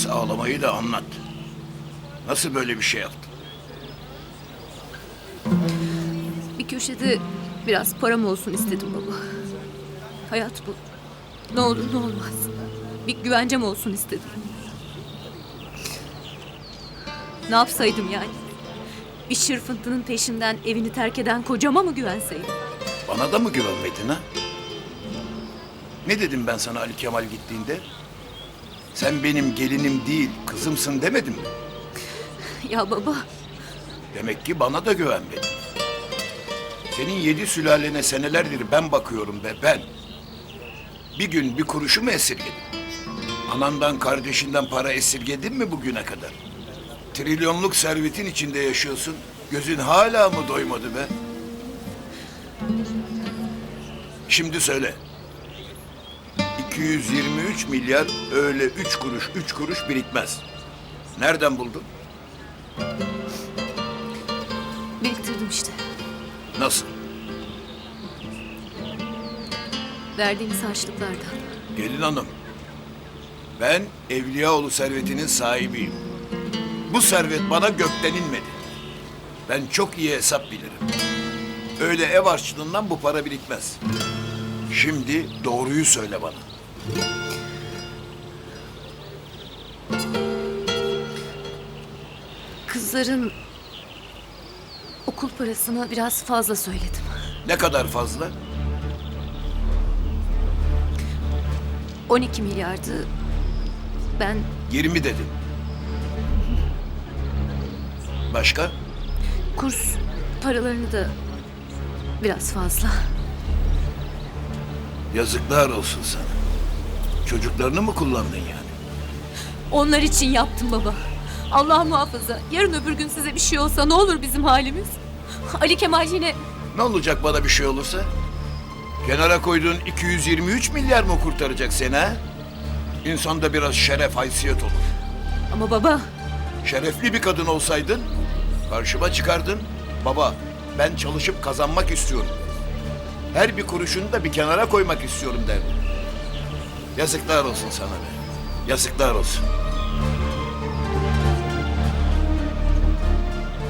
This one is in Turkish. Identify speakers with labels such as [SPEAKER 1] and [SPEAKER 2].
[SPEAKER 1] Kes ağlamayı da anlat. Nasıl böyle bir şey yaptın?
[SPEAKER 2] Bir köşede biraz param olsun istedim baba. Hayat bu. Ne olur ne olmaz. Bir güvencem olsun istedim. Ne yapsaydım yani? Bir şırfıntının peşinden evini terk eden kocama mı güvenseydim?
[SPEAKER 1] Bana da mı güvenmedin ha? Ne dedim ben sana Ali Kemal gittiğinde? Sen benim gelinim değil, kızımsın demedim mi?
[SPEAKER 2] Ya baba,
[SPEAKER 1] Demek ki bana da güvenmedin. Senin yedi sülalene senelerdir ben bakıyorum be ben. Bir gün bir kuruşu mu esirgedin? Anandan kardeşinden para esirgedin mi bugüne kadar? Trilyonluk servetin içinde yaşıyorsun. Gözün hala mı doymadı be? Şimdi söyle. 223 milyar öyle üç kuruş, üç kuruş birikmez. Nereden buldun?
[SPEAKER 2] biriktirdim işte.
[SPEAKER 1] Nasıl?
[SPEAKER 2] Verdiğiniz harçlıklardan.
[SPEAKER 1] Gelin hanım. Ben Evliyaoğlu servetinin sahibiyim. Bu servet bana gökten inmedi. Ben çok iyi hesap bilirim. Öyle ev harçlığından bu para birikmez. Şimdi doğruyu söyle bana.
[SPEAKER 2] Kızların okul parasını biraz fazla söyledim.
[SPEAKER 1] Ne kadar fazla?
[SPEAKER 2] 12 milyardı. Ben
[SPEAKER 1] 20 dedim. Başka?
[SPEAKER 2] kurs paralarını da biraz fazla.
[SPEAKER 1] Yazıklar olsun sana. Çocuklarını mı kullandın yani?
[SPEAKER 2] Onlar için yaptım baba. Allah muhafaza. Yarın öbür gün size bir şey olsa ne olur bizim halimiz? Ali Kemal yine
[SPEAKER 1] Ne olacak bana bir şey olursa? Kenara koyduğun 223 milyar mı kurtaracak seni ha? İnsanda biraz şeref, haysiyet olur.
[SPEAKER 2] ama baba
[SPEAKER 1] Şerefli bir kadın olsaydın, karşıma çıkardın. Baba, ben çalışıp kazanmak istiyorum. Her bir kuruşunu da bir kenara koymak istiyorum derdin. Yazıklar olsun sana be. Yazıklar olsun.